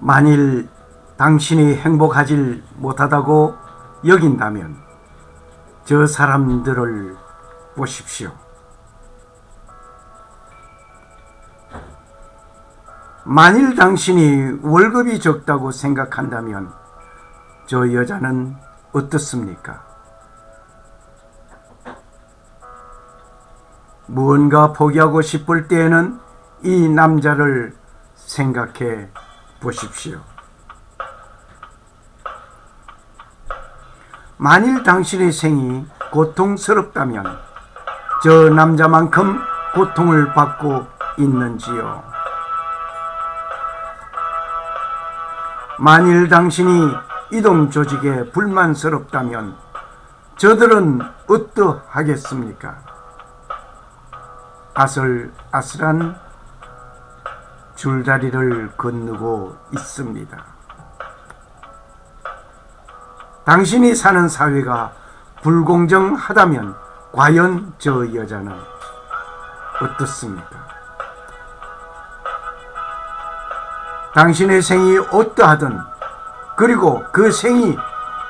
만일 당신이 행복하질 못하다고 여긴다면 저 사람들을 보십시오. 만일 당신이 월급이 적다고 생각한다면 저 여자는 어떻습니까? 무언가 포기하고 싶을 때에는 이 남자를 생각해 보십시오. 만일 당신의 생이 고통스럽다면 저 남자만큼 고통을 받고 있는지요? 만일 당신이 이동 조직에 불만스럽다면 저들은 어떠하겠습니까? 아슬아슬한 줄다리를 건너고 있습니다. 당신이 사는 사회가 불공정하다면 과연 저 여자는 어떻습니까? 당신의 생이 어떠하든 그리고 그 생이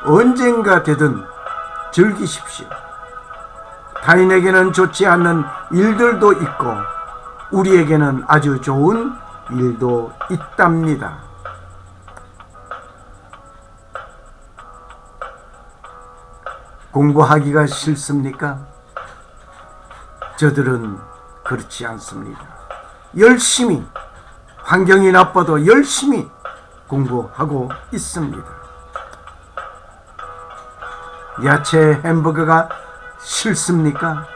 언젠가 되든 즐기십시오. 타인에게는 좋지 않는 일들도 있고 우리에게는 아주 좋은 일도 있답니다. 공부하기가 싫습니까? 저들은 그렇지 않습니다. 열심히 환경이 나빠도 열심히 공부하고 있습니다. 야채 햄버거가 싫습니까?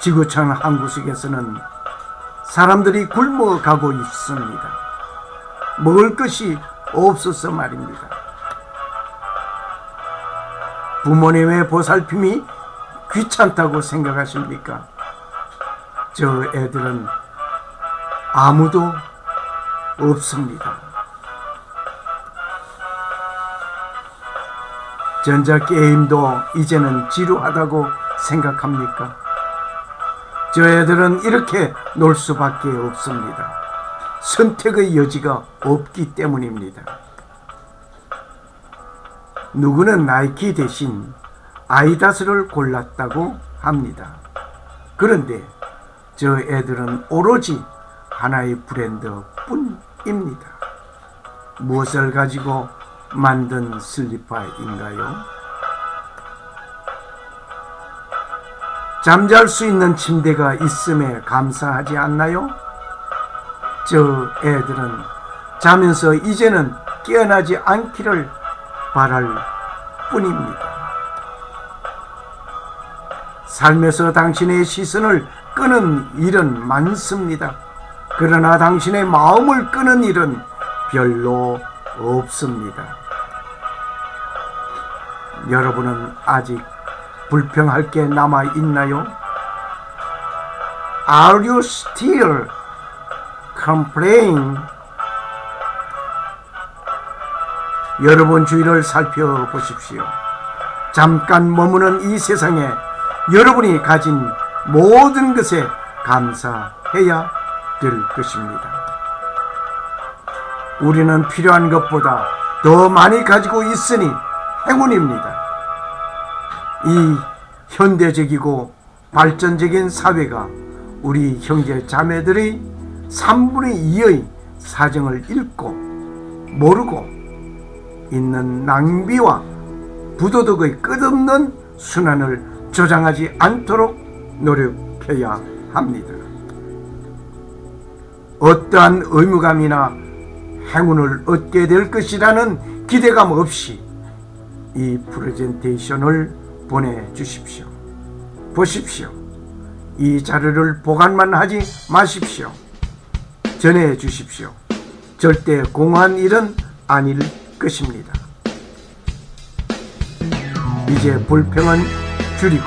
지구촌 한 구석에서는 사람들이 굶어가고 있습니다. 먹을 것이 없어서 말입니다. 부모님의 보살핌이 귀찮다고 생각하십니까? 저 애들은 아무도 없습니다. 전자게임도 이제는 지루하다고 생각합니까? 저 애들은 이렇게 놀 수밖에 없습니다. 선택의 여지가 없기 때문입니다. 누구는 나이키 대신 아이다스를 골랐다고 합니다. 그런데 저 애들은 오로지 하나의 브랜드 뿐입니다. 무엇을 가지고 만든 슬리퍼인가요? 잠잘 수 있는 침대가 있음에 감사하지 않나요? 저 애들은 자면서 이제는 깨어나지 않기를 바랄 뿐입니다. 삶에서 당신의 시선을 끄는 일은 많습니다. 그러나 당신의 마음을 끄는 일은 별로 없습니다. 여러분은 아직 불평할 게 남아 있나요? Are you still complaining? 여러분 주위를 살펴보십시오. 잠깐 머무는 이 세상에 여러분이 가진 모든 것에 감사해야 될 것입니다. 우리는 필요한 것보다 더 많이 가지고 있으니 행운입니다. 이 현대적이고 발전적인 사회가 우리 형제 자매들의 3분의 2의 사정을 읽고 모르고 있는 낭비와 부도덕의 끝없는 순환을 조장하지 않도록 노력해야 합니다. 어떠한 의무감이나 행운을 얻게 될 것이라는 기대감 없이 이 프레젠테이션을 보내주십시오. 보십시오. 이 자료를 보관만 하지 마십시오. 전해 주십시오. 절대 공허한 일은 아닐 것입니다. 이제 불평은 줄이고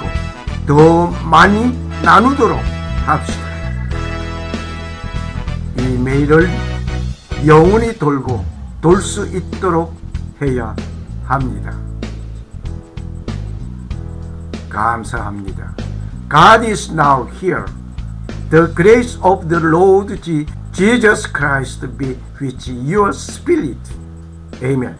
더 많이 나누도록 합시다. 이 메일을 영원히 돌고 돌 수 있도록 해야 합니다. 감사합니다. God is now here. The grace of the Lord Jesus Christ be which your spirit. Amen.